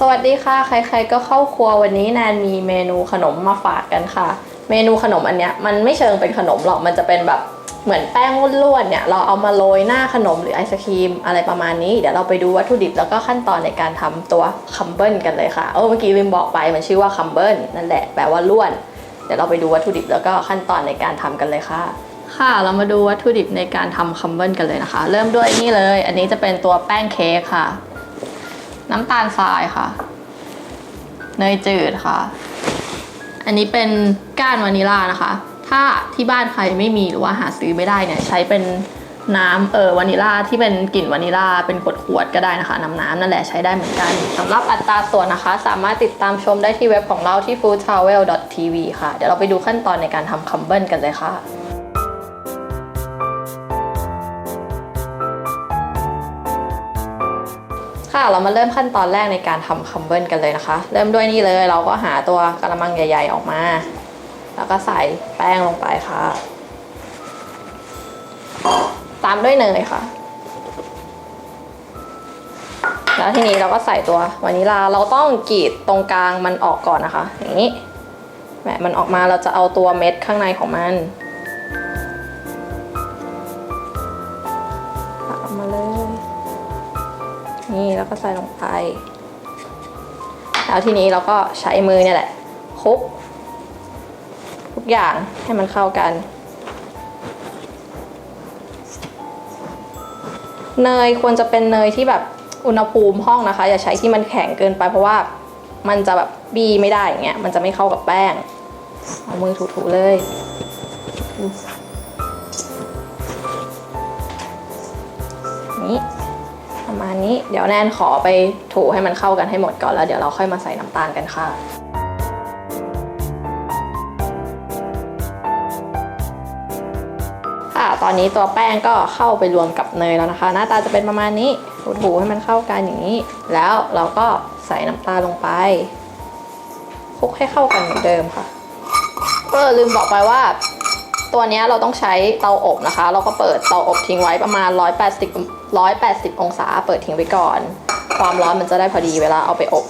สวัสดีค่ะ ใครๆก็เข้าครัววันนี้แนนมีเมนูขนมมาฝากกันค่ะ เมนูขนมอันเนี้ยมันไม่เชิงเป็นขนมหรอกมันจะเป็นแบบเหมือนแป้งล้วนๆเนี่ยเราเอามาโรยหน้าขนมหรือไอศครีมอะไรประมาณนี้ เดี๋ยวเราไปดูวัตถุดิบแล้วก็ขั้นตอนในการทำตัวคัมเบิลกันเลยค่ะเออเมื่อกี้ลืมบอกไปมันชื่อว่าคัมเบิลนั่นแหละแปลว่าล้วน เดี๋ยวเราไปดูวัตถุดิบแล้วก็ขั้นตอนในการทำกันเลยค่ะ ค่ะเรามาดูวัตถุดิบในการทำคัมเบิลกันเลยนะคะ เริ่มด้วยนี่เลย อันนี้จะเป็นตัวแป้งเค้กค่ะ น้ำตาลทรายค่ะ เนยจืดค่ะ อันนี้เป็นก้านวานิลลานะคะ ถ้าที่บ้านใครไม่มีหรือว่าหาซื้อไม่ได้เนี่ยใช้เป็นน้ำเออวานิลลาที่เป็นกลิ่นวานิลลาเป็นขวดขวดก็ได้นะคะน้ำน้ำนั่นแหละใช้ได้เหมือนกันสำหรับอัตราส่วนนะคะ สามารถติดตามชมได้ที่เว็บของเราที่ foodtravel.tv ค่ะ เดี๋ยวเราไปดูขั้นตอนในการทำคัมเบิลกันเลยค่ะ ค่ะเรามาเริ่มขั้นตอนแรกในการทำคัมเบิลกันเลยนะคะ เริ่มด้วยนี่เลยเราก็หาตัวกระมังใหญ่ ๆ ออกมา แล้วก็ใส่แป้งลงไปค่ะ ตามด้วยเนยค่ะ แล้วทีนี้เราก็ใส่ตัววานิลาเราต้องกรีดตรงกลางมันออกก่อนนะคะ อย่างนี้แหมมันออกมาเราจะเอาตัวเม็ดข้างในของมัน นี่แล้วก็ใส่ลงไป แล้วทีนี้เราก็ใช้มือเนี่ยแหละคลุกทุกอย่างให้มันเข้ากัน เนยควรจะเป็นเนยที่แบบอุณหภูมิห้องนะคะ อย่าใช้ที่มันแข็งเกินไปเพราะว่ามันจะแบบบีไม่ได้อย่างเงี้ยมันจะไม่เข้ากับแป้ง เอามือถูๆเลยนี่ นี้ เดี๋ยวแนนขอไปถูให้มันเข้ากันให้หมดก่อนแล้วเดี๋ยวเราค่อยมาใส่น้ำตาลกันค่ะค่ะตอนนี้ตัวแป้งก็เข้าไปรวมกับเนยแล้วนะคะ หน้าตาจะเป็นประมาณนี้ถูๆให้มันเข้ากันอย่างนี้ แล้วเราก็ใส่น้ำตาลลงไปคลุกให้เข้ากันเหมือนเดิมค่ะเออลืมบอกไปว่า ตัวนี้เราต้องใช้เตาอบนะคะ เราก็เปิดเตาอบทิ้งไว้ประมาณ 180 180 องศา เปิดทิ้งไว้ก่อน ความร้อนมันจะได้พอดีเวลาเอาไปอบ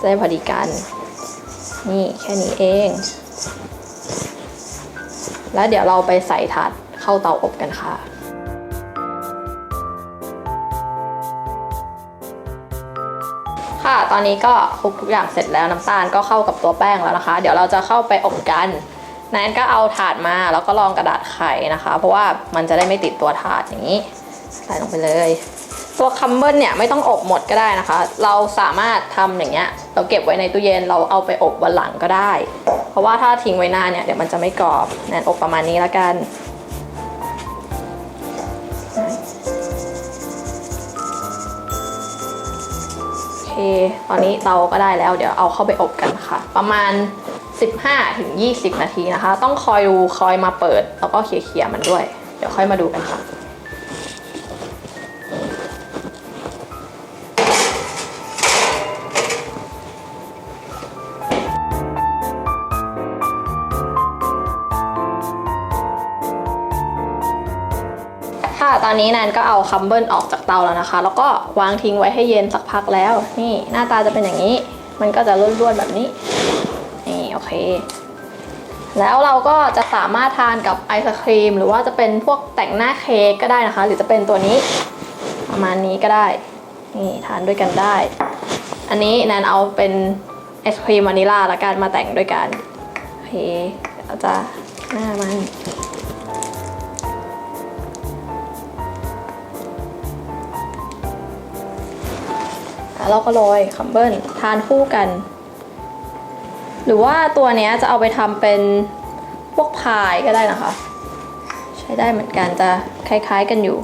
จะได้พอดีกัน นี่แค่นี้เอง แล้วเดี๋ยวเราไปใส่ถาดเข้าเตาอบกันค่ะค่ะ ตอนนี้ก็คลุกทุกอย่างเสร็จแล้วน้ำตาลก็เข้ากับตัวแป้งแล้วนะคะ เดี๋ยวเราจะเข้าไปอบกัน แนนก็เอาถาดมาแล้วก็รองกระดาษไขนะคะ เพราะว่ามันจะได้ไม่ติดตัวถาดอย่างนี้ใส่ลงไปเลย ตัวคัมเบิลเนี่ยไม่ต้องอบหมดก็ได้นะคะ เราสามารถทำอย่างเงี้ยเราเก็บไว้ในตู้เย็นเราเอาไปอบวันหลังก็ได้ เพราะว่าถ้าทิ้งไว้นานเนี่ยเดี๋ยวมันจะไม่กรอบแนนอบประมาณนี้แล้วกันโอเคตอนนี้เตาก็ได้แล้วเดี๋ยวเอาเข้าไปอบกันค่ะ ประมาณ 15ถึง20 นาทีนะคะ ต้องคอยดูคอยมาเปิด แล้วก็เขี่ยๆมันด้วย เดี๋ยวค่อยมาดูกันค่ะค่ะตอนนี้แนนก็เอาคัมเบิลออกจากเตาแล้วนะคะ แล้วก็วางทิ้งไว้ให้เย็นสักพักแล้ว นี่หน้าตาจะเป็นอย่างนี้ มันก็จะร่วนๆแบบนี้ โอเค แล้วเราก็จะสามารถทานกับไอศครีม หรือว่าจะเป็นพวกแต่งหน้าเค้กก็ได้นะคะ หรือจะเป็นตัวนี้ประมาณนี้ก็ได้ นี่ทานด้วยกันได้ อันนี้แนนเอาเป็นไอศครีมวานิลลาละกันมาแต่งด้วยกันโอเคเดี๋ยวเราจะหน้ามันแล้วเราก็โรยคัมเบิลทานคู่กัน หรือว่าตัวนี้จะเอาไปทำเป็นพวกพายก็ได้นะคะ ใช้ได้เหมือนกันจะคล้ายๆกันอยู่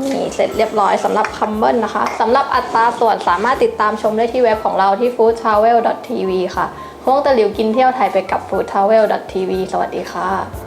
นี่เสร็จเรียบร้อยสำหรับคัมเบิลนะคะสำหรับอัตราส่วนสามารถติดตามชมได้ที่เว็บของเราที่ foodtravel.tv ค่ะพวงตะหลิวกินเที่ยวไทยไปกับ foodtravel.tv สวัสดีค่ะ